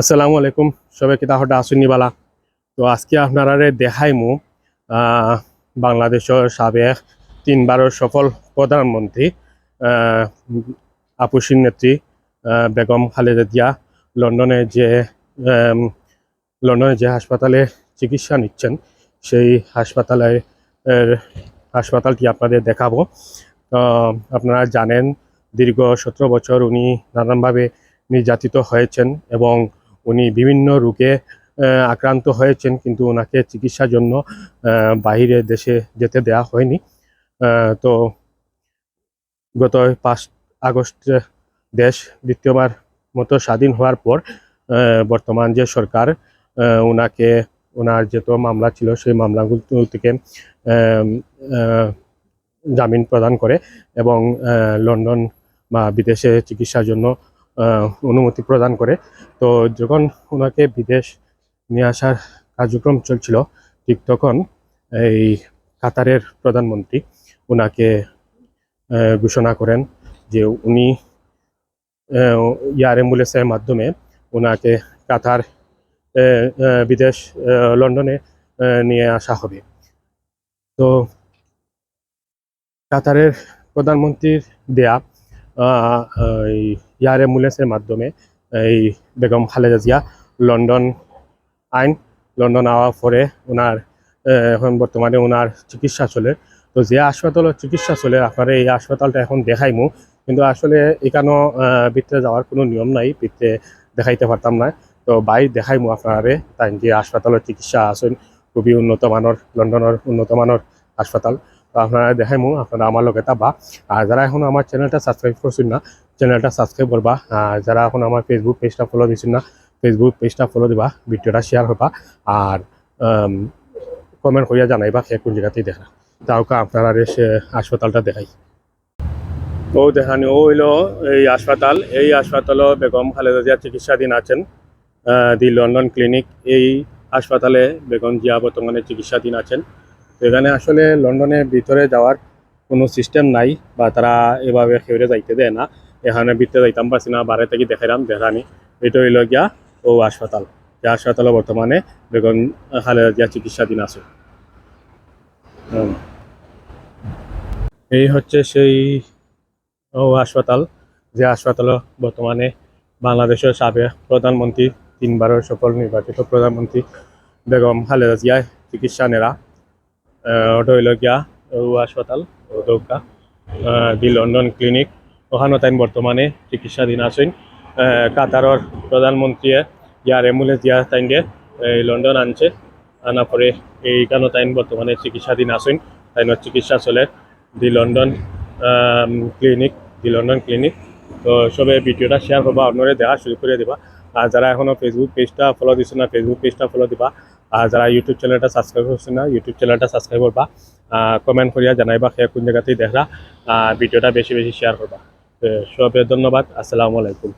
আসসালামু আলাইকুম। সবাইকে তাহলে আসুনিবালা তো আজকে আপনারা দেখাইমু বাংলাদেশের সাবেক তিনবারের সফল প্রধানমন্ত্রী আহ, আপুসির নেত্রী বেগম খালেদা জিয়া লন্ডনে যে লন্ডনে যে হাসপাতালে চিকিৎসা নিচ্ছেন সেই হাসপাতালে হাসপাতালটি আপনাদের দেখাবো। তো আপনারা জানেন দীর্ঘ সতেরো বছর উনি নানানভাবে নির্যাতিত হয়েছেন এবং উনি বিভিন্ন রোগে আক্রান্ত হয়েছেন, কিন্তু ওনাকে চিকিৎসার জন্য বাহিরে দেশে যেতে দেওয়া হয়নি। তো গত পাঁচ আগস্ট দেশ দ্বিতীয়বার মতো স্বাধীন হওয়ার পর বর্তমান যে সরকার ওনাকে ওনার যত মামলা ছিল, সেই মামলাগুলো থেকে জামিন প্রদান করে এবং লন্ডন বা বিদেশে চিকিৎসার জন্য অনুমতি প্রদান করে। তো যখন ওনাকে বিদেশ নিয়ে আসার কার্যক্রম চলছিল, ঠিক তখন এই কাতারের প্রধানমন্ত্রী ওনাকে ঘোষণা করেন যে উনি এয়ার অ্যাম্বুলেন্সের মাধ্যমে ওনাকে কাতার বিদেশ লন্ডনে নিয়ে আসা হবে। তো কাতারের প্রধানমন্ত্রীর দেয়া এই এয়ার অ্যাম্বুলেন্সের মাধ্যমে এই বেগম খালেদা জিয়া লন্ডন আইন, লন্ডন আওয়ার পরে ওনার এখন বর্তমানে ওনার চিকিৎসা চলে তো যে হাসপাতালের চিকিৎসা চলে আপনারা এই হাসপাতালটা এখন দেখাইমু, কিন্তু আসলে এখানেও ভিতরে যাওয়ার কোনো নিয়ম নাই ভিতরে দেখাইতে পারতাম না। তো বাই দেখাইমু আপনারে, তাই যে হাসপাতালের চিকিৎসা আছেন খুবই উন্নত মানের, লন্ডনের উন্নত মানের হাসপাতাল। তো আপনারা দেখাইমু, আপনারা আমার লগে তাবা আর যারা এখন আমার চ্যানেলটা সাবস্ক্রাইব করছেন না চ্যানেলটা সাবস্ক্রাইব করবা। আর যারা এখন আমার ফেসবুক পেজটা ফলো দিচ্ছেন না ফেসবুক পেজটা ফলো দিবা, ভিডিওটা শেয়ার হবা, আর কমেন্ট করিয়া জানাইবা সে কোন জায়গাতেই দেখা। তাওকে আপনারা হাসপাতালটা দেখাই। ও দেখানি, ও হইল এই হাসপাতাল। এই হাসপাতালও বেগম খালেদা জিয়া চিকিৎসাধীন আছেন দি লন্ডন ক্লিনিক। এই হাসপাতালে বেগম জিয়া বর্তমানে চিকিৎসাধীন আছেন। এখানে আসলে লন্ডনের ভিতরে যাওয়ার কোনো সিস্টেম নাই, বা তারা এভাবে খেউরে যাইতে দেয় না। এখানে ভিতরে যাইতাম পারছি না বাইরে থেকে দেখাইলাম দেখানি এটা হইল গিয়া ও হাসপাতাল। যে হাসপাতালে বর্তমানে বেগম খালেদা জিয়া চিকিৎসাধীন আছে। এই হচ্ছে সেই ও হাসপাতাল। যে হাসপাতাল বর্তমানে বাংলাদেশের সাবেক প্রধানমন্ত্রী, তিনবারের সফল নির্বাচিত প্রধানমন্ত্রী বেগম খালেদা জিয়া চিকিৎসা নেরা ওটা হইল গিয়া ও হাসপাতাল, ও দৌকা দি লন্ডন ক্লিনিক। ওখানে বর্তমানে চিকিৎসাধীন আছেন কাতারর প্রধানমন্ত্রী ইয়ার অ্যাম্বুলেন্স দিয়া তাই দিয়ে এই লন্ডন আনছে আনার পরে এইখানে তাই বর্তমানে চিকিৎসাধীন আছেন তাই চিকিৎসা চলে the London clinic, the London clinic. তো সবে ভিডিওটা শেয়ার করবা আপনারা দেখা শুরু করে দিবা। আর যারা এখনও ফেসবুক পেজটা ফলো দিচ্ছে না ফেসবুক পেজটা ফলো দিবা। আর যারা ইউটিউব চ্যানেলটা সাবস্ক্রাইব করছে না ইউটিউব চ্যানেলটা সাবস্ক্রাইব করবা। কমেন্ট করিয়া জানাইবা সে কোন জায়গাতেই দেখা ভিডিওটা বেশি বেশি শেয়ার করবা। তো সবে ধন্যবাদ। আসসালামু আলাইকুম।